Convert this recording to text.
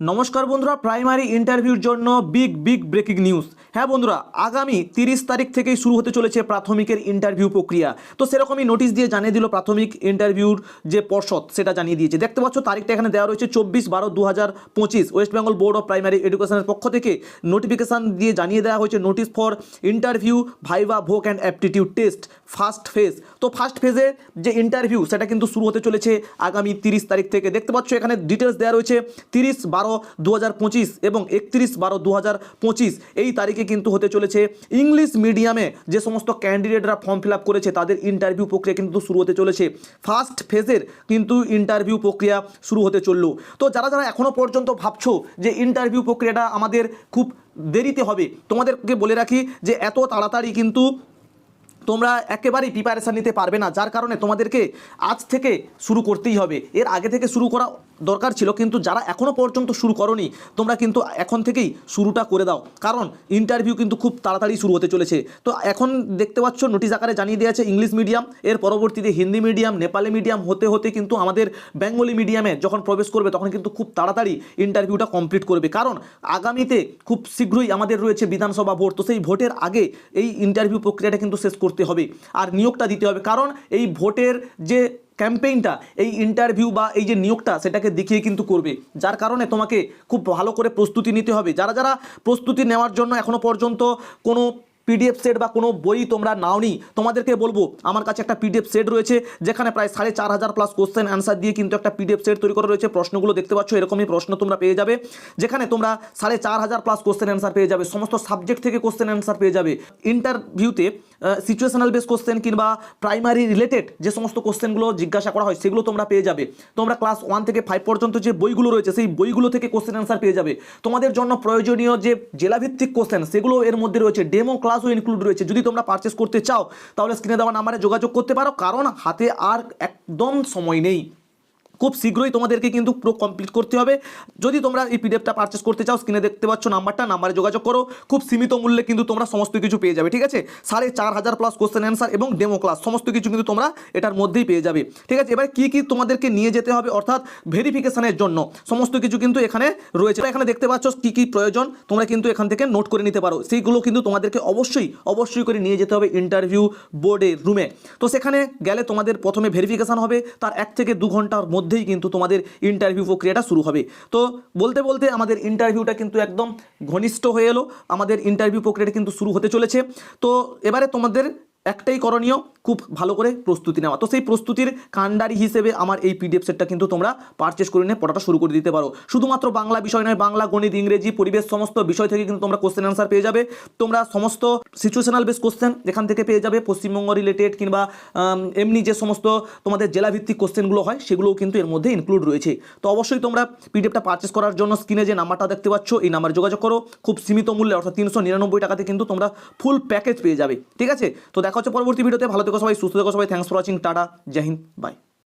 নমস্কার বন্ধুরা প্রাইমারি ইন্টারভিউর জন্য বিগ বিগ ব্রেকিং নিউজ হ্যাঁ বন্ধুরা, আগামী তিরিশ তারিখ থেকেই শুরু হতে চলেছে প্রাথমিকের ইন্টারভিউ প্রক্রিয়া। তো সেরকমই নোটিশ দিয়ে জানিয়ে দিল প্রাথমিক ইন্টারভিউর যে পর্ষদ, সেটা জানিয়ে দিয়েছে। দেখতে পাচ্ছ, তারিখটা এখানে দেওয়া রয়েছে চব্বিশ বারো দু হাজার পঁচিশ। West Bengal board of primary এডুকেশনের পক্ষ থেকে নোটিফিকেশান দিয়ে জানিয়ে দেওয়া হয়েছে notice for interview viva voce and aptitude test first phase তো ফার্স্ট ফেজের যে ইন্টারভিউ সেটা কিন্তু শুরু হতে চলেছে আগামী তিরিশ তারিখ থেকে। দেখতে পাচ্ছ, এখানে ডিটেলস দেওয়া রয়েছে তিরিশ বারো দু এবং একত্রিশ বারো দু এই তারিখে কিন্তু হতে চলেছে ইংলিশ মিডিয়ামে যে সমস্ত ক্যান্ডিডেটরা ফর্ম ফিল করেছে, তাদের ইন্টারভিউ প্রক্রিয়া কিন্তু শুরু হতে চলেছে। ফার্স্ট ফেজের কিন্তু ইন্টারভিউ প্রক্রিয়া শুরু হতে চলল। তো যারা যারা এখনও পর্যন্ত ভাবছ যে ইন্টারভিউ প্রক্রিয়াটা আমাদের খুব দেরিতে হবে, তোমাদেরকে বলে রাখি যে এত তাড়াতাড়ি কিন্তু তোমরা একেবারেই প্রিপারেশান নিতে পারবে না, যার কারণে তোমাদেরকে আজ থেকে শুরু করতেই হবে। এর আগে থেকে শুরু করা দরকার ছিল, কিন্তু যারা এখনও পর্যন্ত শুরু করনি, তোমরা কিন্তু এখন থেকেই শুরুটা করে দাও। কারণ ইন্টারভিউ কিন্তু খুব তাড়াতাড়ি শুরু হতে চলেছে। তো এখন দেখতে পাচ্ছ নোটিশ আকারে জানিয়ে দেওয়া আছে ইংলিশ মিডিয়াম এর পরবর্তীতে হিন্দি মিডিয়াম নেপালি মিডিয়াম হতে হতে কিন্তু আমাদের বেঙ্গলি মিডিয়ামে যখন প্রবেশ করবে, তখন কিন্তু খুব তাড়াতাড়ি ইন্টারভিউটা কমপ্লিট করবে। কারণ আগামীতে খুব শীঘ্রই আমাদের রয়েছে বিধানসভা ভোট, তো সেই ভোটের আগে এই ইন্টারভিউ প্রক্রিয়াটা কিন্তু শেষ করতে হবে। আর নিয়োগটা দিতে হবে। কারণ এই ভোটের যে ক্যাম্পেইনটা, এই ইন্টারভিউ বা এই যে নিয়োগটা সেটাকে দেখিয়ে কিন্তু করবে। যার কারণে তোমাকে খুব ভালো করে প্রস্তুতি নিতে হবে। যারা যারা প্রস্তুতি নেওয়ার জন্য এখনও পর্যন্ত কোনো পিডিএফ সেট বা কোনো বই তোমরা নাওনি, তোমাদেরকে বলব, আমার কাছে একটা পিডিএফ সেট রয়েছে, যেখানে প্রায় সাড়ে চার হাজার প্লাস কোশ্চেন অ্যান্সার দিয়ে কিন্তু একটা পিডিএফ সেট তৈরি করা রয়েছে। প্রশ্নগুলো দেখতে পাচ্ছ, এরকমই প্রশ্ন তোমরা পেয়ে যাবে। যেখানে তোমরা সাড়ে চার হাজার প্লাস কোশ্চেন অ্যান্সার পেয়ে যাবে। সমস্ত সাবজেক্ট থেকে কোশ্চেন অ্যান্সার পেয়ে যাবে। ইন্টারভিউতে সিচুয়েশনাল বেস কোশ্চেন কিংবা প্রাইমারি রিলেটেড যে সমস্ত কোশ্চেনগুলো জিজ্ঞাসা করা হয়, সেগুলো তোমরা পেয়ে যাবে। তোমরা ক্লাস ওয়ান থেকে ফাইভ পর্যন্ত যে বইগুলো রয়েছে, সেই বইগুলো থেকে কোশ্চেন অ্যান্সার পেয়ে যাবে। তোমাদের জন্য প্রয়োজনীয় যে জেলাভিত্তিক কোশ্চেন সেগুলো এর মধ্যে রয়েছে। ডেমো ক্লাসও ইনক্লুড রয়েছে। যদি তোমরা পারচেস করতে চাও, তাহলে স্ক্রিনে দেওয়া নাম্বারে যোগাযোগ করতে পারো। কারণ হাতে আর একদম সময় নেই। খুব শীঘ্রই তোমাদেরকে কিন্তু পুরো কমপ্লিট করতে হবে। যদি তোমরা এই পিডিএফটা পারচেস করতে চাও স্ক্রিনে দেখতে পাচ্ছ নাম্বারটা নাম্বারে যোগাযোগ করো। খুব সীমিত মূল্যে কিন্তু তোমরা সমস্ত কিছু পেয়ে যাবে, ঠিক আছে? সাড়ে চার হাজার প্লাস কোশ্চেন অ্যান্সার এবং ডেমো ক্লাস সমস্ত কিছু কিন্তু তোমরা এটার মধ্যেই পেয়ে যাবে, ঠিক আছে? এবার কি কি তোমাদেরকে নিয়ে যেতে হবে, অর্থাৎ ভেরিফিকেশনের জন্য, সমস্ত কিছু কিন্তু এখানে রয়েছে। এখানে দেখতে পাচ্ছ কি কি প্রয়োজন, তোমরা কিন্তু এখান থেকে নোট করে নিতে পারো। সেইগুলো কিন্তু তোমাদেরকে অবশ্যই অবশ্যই করে নিয়ে যেতে হবে ইন্টারভিউ বোর্ডের রুমে তো সেখানে গেলে তোমাদের প্রথমে ভেরিফিকেশান হবে, তার এক থেকে দু ঘণ্টার মধ্যেই কিন্তু তোমাদের ইন্টারভিউ প্রক্রিয়াটা শুরু হবে। তো বলতে বলতে আমাদের ইন্টারভিউটা কিন্তু একদম ঘনিষ্ঠ হয়ে এলো। আমাদের ইন্টারভিউ প্রক্রিয়াটা কিন্তু শুরু হতে চলেছে। তো এবারে তোমাদের একটাই করণীয়, খুব ভালো করে প্রস্তুতি নেওয়া। তো সেই প্রস্তুতির কাণ্ডারি হিসেবে আমার এই পিডিএফ সেটটা কিন্তু তোমরা পারচেস করে নিয়ে পড়াটা শুরু করে দিতে পারো। শুধুমাত্র বাংলা বিষয় নয়, বাংলা, গণিত, ইংরেজি, পরিবেশ সমস্ত বিষয় থেকে কিন্তু তোমরা কোশ্চেন অ্যান্সার পেয়ে যাবে। তোমরা সমস্ত সিচুয়েশনাল বেস কোশ্চেন যেখান থেকে পেয়ে যাবে, পশ্চিমবঙ্গ রিলেটেড কিংবা এমনি যে সমস্ত তোমাদের জেলাভিত্তিক কোশ্চেনগুলো হয়, সেগুলোও কিন্তু এর মধ্যে ইনক্লুড রয়েছে। তো অবশ্যই তোমরা পিডিএফটা পারচেস করার জন্য স্ক্রিনে যে নাম্বারটা দেখতে পাচ্ছ, এই নাম্বারে যোগাযোগ করো। খুব সীমিত মূল্যে, অর্থাৎ তিনশো নিরানব্বই টাকাতে কিন্তু তোমরা ফুল প্যাকেজ পেয়ে যাবে। ঠিক আছে? তো দেখা হচ্ছে পরবর্তী ভিডিওতে। ভালো থেকো সবাই, সুস্থ থেকো সবাই। থ্যাংকস ফর ওয়াচিং টাটা, জয় হিন্দ বাই